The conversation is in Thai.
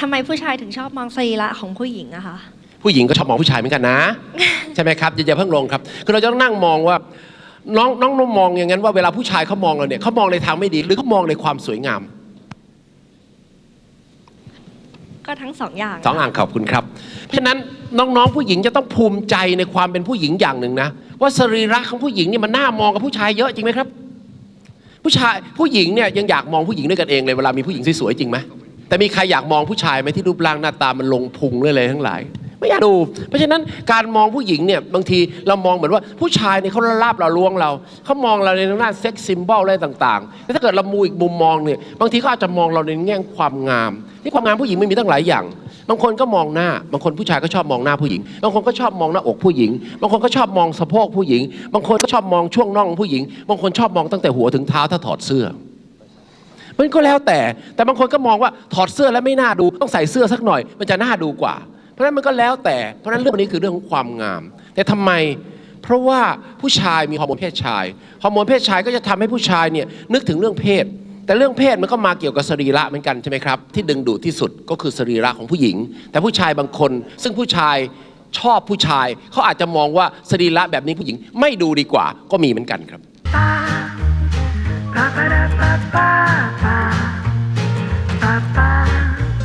ทำไมผู้ชายถึงชอบมองสรีระของผู้หญิงอะคะ ผู้หญิงก็ชอบมองผู้ชายเหมือนกันนะ ใช่ไหมครับอย่าอย่าเพิ่งลงครับคือเราจะต้องนั่งมองว่าน้องน้องน้องมองอย่างนั้นว่าเวลาผู้ชายเขามองเราเนี่ยเขามองในทางไม่ดีหรือเขามองในความสวยงาม ก็ทั้งสองอย่างสองอ่างขอบคุณครับเพราะฉะนั้นน้องๆผู้หญิงจะต้องภูมิใจในความเป็นผู้หญิงอย่างหนึ่งนะว่าสรีระของผู้หญิงนี่มันน่ามองกับผู้ชายเยอะจริงไหมครับ ผู้ชายผู้หญิงเนี่ยยังอยากมองผู้หญิงด้วยกันเองเลยเวลามีผู้หญิงสวยๆจริงไหม แต่มีใครอยากมองผู้ชายไหมที่รูปร่างหน้าตามันลงพุงเลยเลยทั้งหลาย ไม่อยากดู เพราะฉะนั้นการมองผู้หญิงเนี่ยบางทีเรามองเหมือนว่าผู้ชายเนี่ยเขาละลาบเราลวงเราเขามองเราในหน้าเซ็กซิมบอลอะไรต่างๆแต่ถ้าเกิดเรามูอีกมุมมองเนี่ยบางทีเขาอาจจะมองเราในแง่ความงามที่ความงามผู้หญิงไม่มีตั้งหลายอย่างบางคนก็มองหน้า บางคนผู้ชายก็ชอบมองหน้าผู้หญิง บางคนก็ชอบมองหน้าอกผู้หญิง บางคนก็ชอบมองสะโพกผู้หญิง บางคนก็ชอบมองช่วงน่องผู้หญิง บางคนชอบมองตั้งแต่หัวถึงเท้าถ้าถอดเสื้อ มันก็แล้วแต่ แต่บางคนก็มองว่าถอดเสื้อแล้วไม่น่าดู ต้องใส่เสื้อสักหน่อย มันจะน่าดูกว่า เพราะนั้นมันก็แล้วแต่ เพราะนั้นเรื่องนี้คือเรื่องของความงาม แต่ทำไม เพราะว่าผู้ชายมีฮอร์โมนเพศชาย ฮอร์โมนเพศชายก็จะทำให้ผู้ชายเนี่ยนึกถึงเรื่องเพศ แต่เรื่องเพศมันก็มาเกี่ยวกับสรีระเหมือนกันใช่ไหมครับ ที่ดึงดูดที่สุดก็คือสรีระของผู้หญิง แต่ผู้ชายบางคน ซึ่งผู้ชายชอบผู้ชาย เขาอาจจะมองว่าสรีระแบบนี้ผู้หญิง ไม่ดูดีกว่า ก็มีเหมือนกันครับ